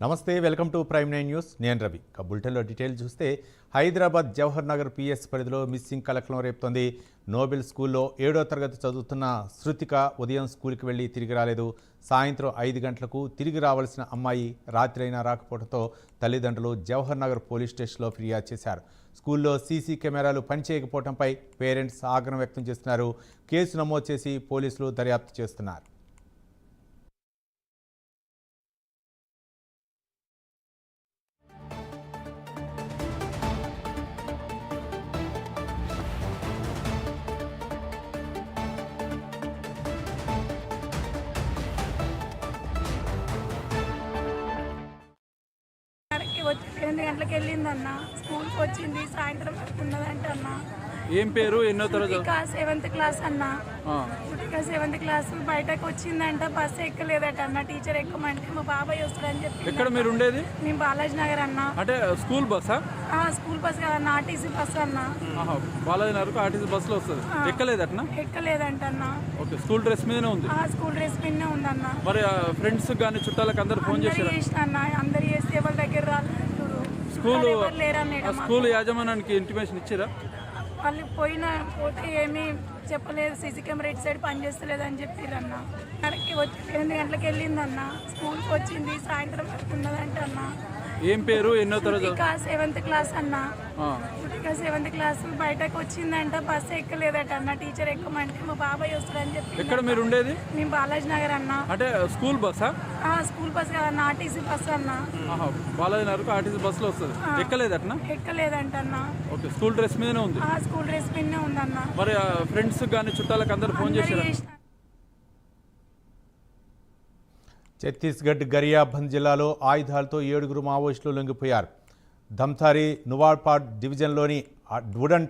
నమస్తే welcome to Prime Nine News. నేను రవి. ఇక బులెటిన్లో డీటెయిల్ చూస్తే హైదరాబాద్ జవహర్ నగర్ పిఎస్ పరిధిలో మిస్సింగ్ కలకలం రేపుతోంది. నోబెల్ స్కూల్లో ఏడో తరగతి చదువుతున్న శృతిక ఉదయం స్కూల్కి వెళ్ళి తిరిగి రాలేదు. సాయంత్రం ఐదు గంటలకు తిరిగి రావాల్సిన అమ్మాయి రాత్రి అయినా రాకపోవడంతో తల్లిదండ్రులు జవహర్ నగర్ పోలీస్ స్టేషన్లో ఫిర్యాదు చేశారు. స్కూల్లో సీసీ కెమెరాలు పనిచేయకపోవడంపై పేరెంట్స్ ఆగ్రహం వ్యక్తం చేస్తున్నారు. కేసు నమోదు చేసి పోలీసులు దర్యాప్తు చేస్తున్నారు. వచ్చి ఎనిమిది గంటలకు వెళ్ళింది అన్న స్కూల్కి వచ్చింది సాయంత్రం వరకు ఉన్నదంట అన్న. ఏం పేరు? ఎన్నో తరగతి? సెవెంత్ క్లాస్ అన్న. సెవెంత్ క్లాస్ బయటకు వచ్చిందంట బస్సు ఎక్కలేదట అన్న. టీచర్ ఎక్కమంటే మా బాబాయ్ వస్తాడని చెప్పి ఎక్కడ మీరు ఉండేది? మేము బాలాజీ నగర్ అన్న. అంటే స్కూల్ బస్సా? ఆ, స్కూల్ బస్ కదన్న ఆర్టీసీ బస్ అన్న. ఆహా, బాలాజీ నగర్కు ఆర్టీసీ బస్సులో వస్తుంది. ఎక్కలేదు అట్నా ఎక్కలేదంట అన్న. ఓకే స్కూల్ డ్రెస్ మీదనే ఉంది. ఆ స్కూల్ డ్రెస్ పిన్నే ఉందన్న. మరి ఫ్రెండ్స్ కానీ చుట్టాలకు అందరు ఫోన్ అందరు చేశారు? చేసిన అన్న. అందరు చేస్తే ఎవరి దగ్గర రాలేదు స్కూల్ స్కూల్ యాజమాన్యానికి ఇంటిమేషన్ ఇచ్చిరా? వాళ్ళు పోయిన పోతే ఏమీ చెప్పలేదు సీసీ కెమెరా ఇటు సైడ్ పనిచేస్తలేదు అని చెప్పిరన్న. అక్కడికి వచ్చి ఎనిమిది గంటలకు వెళ్ళిందన్న. స్కూల్కి వచ్చింది సాయంత్రం వరకు ఉన్నదంట అన్న ఏం పేరు? ఎన్నో తరగతి సెవెంత్ క్లాస్ అన్న. సెవెంత్ క్లాస్ బయటకు వచ్చిందంట బస్సు ఎక్కలేదట అన్న. టీచర్ ఎక్కమంటే మా బాబాయ్ వస్తాడని చెప్పి ఎక్కడ మీరు ఉండేది? మేము బాలాజీ నగర్ అన్న. అంటే స్కూల్ బస్సా? ఆ స్కూల్ బస్ కదన్న ఆర్టీసీ బస్ అన్న. బాలాజీ నగర్కు ఆర్టీసీ బస్సులో వస్తుంది. ఎక్కలేదు అట్నా ఎక్కలేదంట అన్న. ఓకే స్కూల్ డ్రెస్ మీదనే ఉంది? ఆ స్కూల్ డ్రెస్ పిన్నే ఉందన్న. మరి ఫ్రెండ్స్ కానీ చుట్టాలకు అందరు ఫోన్ చేశారు చేసిన ఛత్తీస్గఢ్ గరియాబంద్ జిల్లాలో ఆయుధాలతో ఏడుగురు మావోయిస్టులు లొంగిపోయారు. ధమ్తారి నువాడ్పాడ్ డివిజన్లోని వుడంటి